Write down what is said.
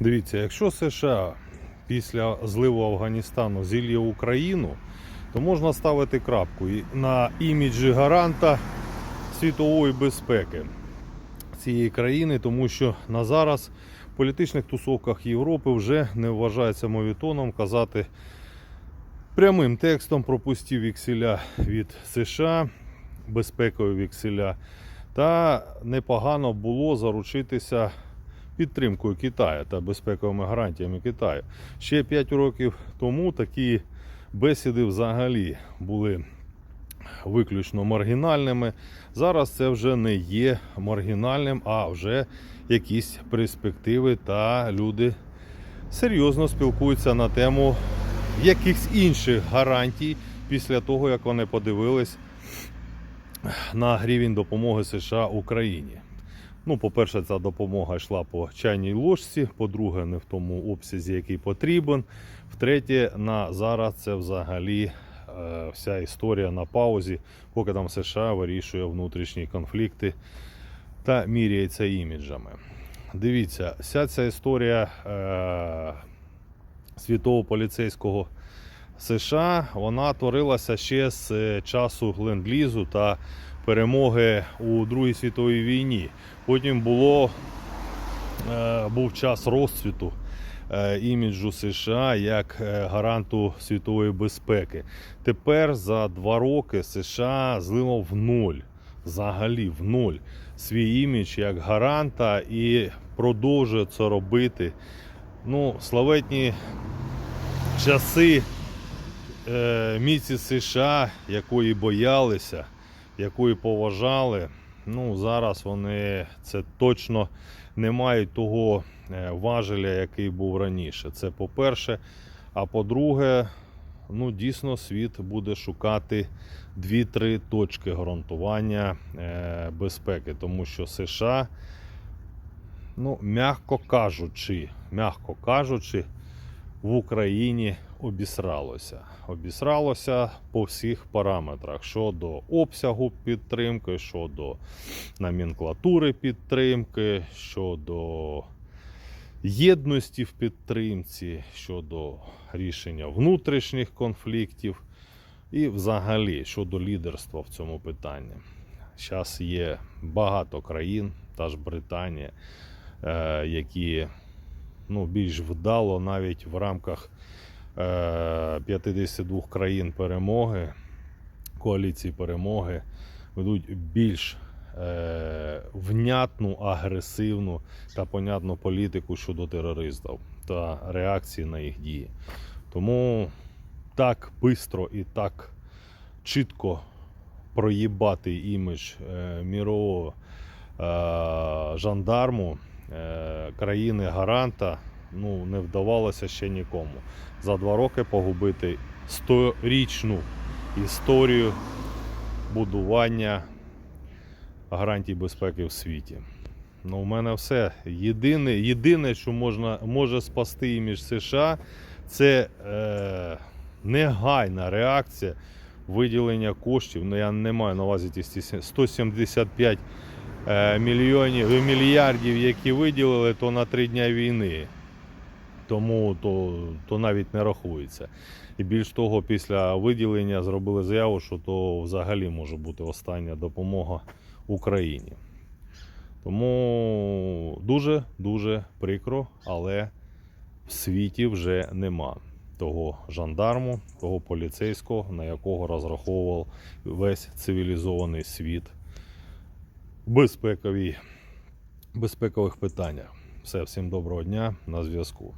Дивіться, якщо США після зливу Афганістану зільє Україну, то можна ставити крапку на іміджі гаранта світової безпеки цієї країни, тому що на зараз в політичних тусовках Європи вже не вважається мовітоном казати прямим текстом про пусті вікселя від США, безпекові вікселя. Та непогано було заручитися підтримкою Китаю та безпековими гарантіями Китаю. Ще 5 років тому такі бесіди взагалі були виключно маргінальними. Зараз це вже не є маргінальним, а вже якісь перспективи та люди серйозно спілкуються на тему якихось інших гарантій після того, як вони подивились на рівень допомоги США Україні. Ну, по-перше, ця допомога йшла по чайній ложці, по-друге, не в тому обсязі, який потрібен. Втретє, на зараз це взагалі е, вся історія на паузі, поки там США вирішує внутрішні конфлікти та міряється іміджами. Дивіться, вся ця історія е, світового поліцейського США вона творилася ще з е, часу ленд-лізу та перемоги у Другій світовій війні. Потім було, е, був час розцвіту е, іміджу США як е, гаранту світової безпеки. Тепер за два роки США злило в нуль, взагалі в нуль свій імідж як гаранта і продовжує це робити. Ну, славетні часи міці США, якої боялися, якої поважали. Ну, зараз вони це точно не мають того е, важеля, який був раніше. Це по-перше. А по-друге, ну дійсно світ буде шукати 2-3 точки гарантування е, безпеки, тому що США, ну, м'яко кажучи, м'яко кажучи, в Україні обісралося. Обісралося по всіх параметрах: щодо обсягу підтримки, щодо номенклатури підтримки, щодо єдності в підтримці, щодо рішення внутрішніх конфліктів і взагалі щодо лідерства в цьому питанні. Зараз є багато країн, та ж Британія, е, які ну, більш вдало навіть в рамках 52 країн перемоги, коаліції перемоги, ведуть більш е, внятну, агресивну та понятну політику щодо терористів та реакції на їх дії. Тому так швидко і так чітко проїбати імідж е, мірового е, жандарму е, країни гаранта ну, не вдавалося ще нікому. За два роки погубити сторічну історію будування гарантій безпеки в світі. Ну, у мене все. Єдине, єдине що можна, може спасти імідж США, це е, негайна реакція виділення коштів. Ну, я не маю на увазі ті 175 е, мільйонів мільярдів, які виділили, то на три дня війни. Тому то, то навіть не рахується. І більш того, після виділення зробили заяву, що то взагалі може бути остання допомога Україні. Тому дуже-дуже прикро, але в світі вже нема того жандарму, того поліцейського, на якого розраховував весь цивілізований світ в безпекових питаннях. Все, всім доброго дня на зв'язку.